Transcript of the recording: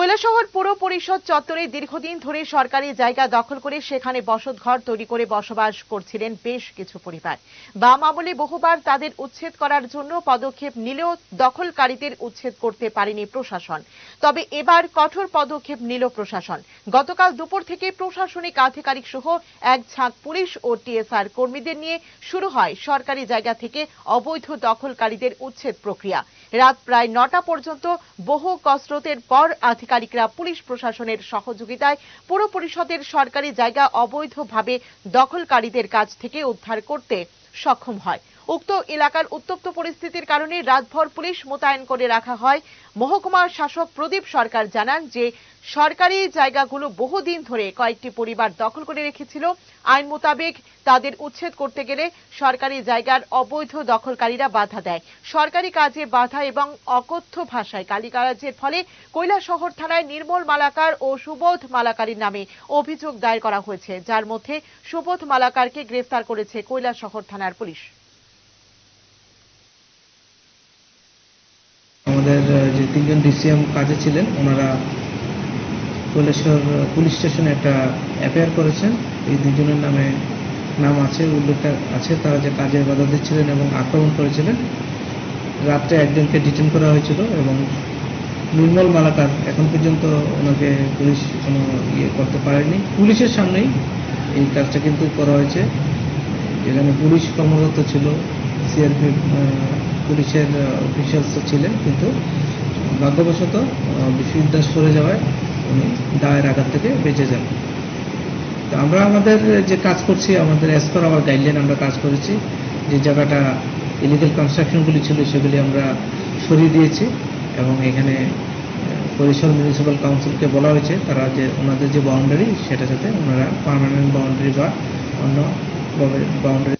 কৈলাসহর পৌর পরিষদ চত্বরে দীর্ঘদিন ধরে সরকারি জায়গা দখল করে সেখানে বসতঘর তৈরি করে বসবাস করছিলেন বেশ কিছু পরিবার। বাম আমলে বহুবার তাদের উচ্ছেদ করার জন্য পদক্ষেপ নিলেও দখলকারীদের উচ্ছেদ করতে পারেনি প্রশাসন। তবে এবার কঠোর পদক্ষেপ নিল প্রশাসন। গতকাল দুপুর থেকে প্রশাসনিক আধিকারিক সহ এক ঝাঁক পুলিশ ও টিএসআর কর্মীদের নিয়ে শুরু হয় সরকারি জায়গা থেকে অবৈধ দখলকারীদের উচ্ছেদ প্রক্রিয়া। রাত প্রায় নটা পর্যন্ত বহু কসরতের পর আধিকারিকরা পুলিশ প্রশাসনের সহযোগিতায় পুর পরিষদের সরকারি জায়গা অবৈধভাবে দখলকারীদের কাছ থেকে উদ্ধার করতে সক্ষম হয়। উক্ত এলাকার উত্তপ্ত পরিস্থিতির কারণে রাতভর পুলিশ মোতায়েন করে রাখা হয়। মহকুমার শাসক প্রদীপ সরকার জানান যে, সরকারি জায়গাগুলো বহুদিন ধরে কয়েকটি পরিবার দখল করে রেখেছিল। আইন মোতাবেক তাদের উচ্ছেদ করতে গেলে সরকারি জায়গার অবৈধ দখলকারীরা বাধা দেয়। সরকারি কাজে বাধা এবং অকথ্য ভাষায় গালিগালাজের ফলে কৈলাসহর থানায় নির্মল মালাকার ও সুবোধ মালাকারীর নামে অভিযোগ দায়ের করা হয়েছে। যার মধ্যে সুবোধ মালাকারকে গ্রেফতার করেছে কৈলাসহর থানার পুলিশ। আমাদের যে তিনজন ডিসিএম কাজে ছিলেন ওনারা আহ, পুলিশ স্টেশনে একটা এফআইআর করেছেন। এই দুজনের নামে নাম আছে উল্লেখ আছে। তারা যে কাজে বাধা দিচ্ছিলেন এবং আক্রমণ করেছিলেন রাত্রে একজনকে ডিটেন করা হয়েছিল এবং নির্মল মালাকার এখন পর্যন্ত ওনাকে পুলিশ কোনো ইয়ে করতে পারেনি। পুলিশের সামনেই এই কাজটা কিন্তু করা হয়েছে। যেখানে পুলিশ কর্মরত ছিল সিআরপি পুলিশের অফিসিয়ালস ছিলেন, কিন্তু ভাগ্যবশত বিশ্ববিদ্যালয় সরে যাওয়ায় উনি দায়ের আঘাত থেকে বেঁচে যান। তো আমরা আমাদের যে কাজ করছি, আমাদের অ্যাজ পার আওয়ার গাইডলাইন আমরা কাজ করেছি, যে জায়গাটা ইলিগাল কনস্ট্রাকশনগুলি ছিল সেগুলি আমরা সরিয়ে দিয়েছি এবং এখানে পরিসর মিউনিসিপ্যাল কাউন্সিলকে বলা হয়েছে, তারা যে ওনাদের যে বাউন্ডারি সেটা যাতে ওনারা পারমানেন্ট বাউন্ডারি বা অন্য বাউন্ডারি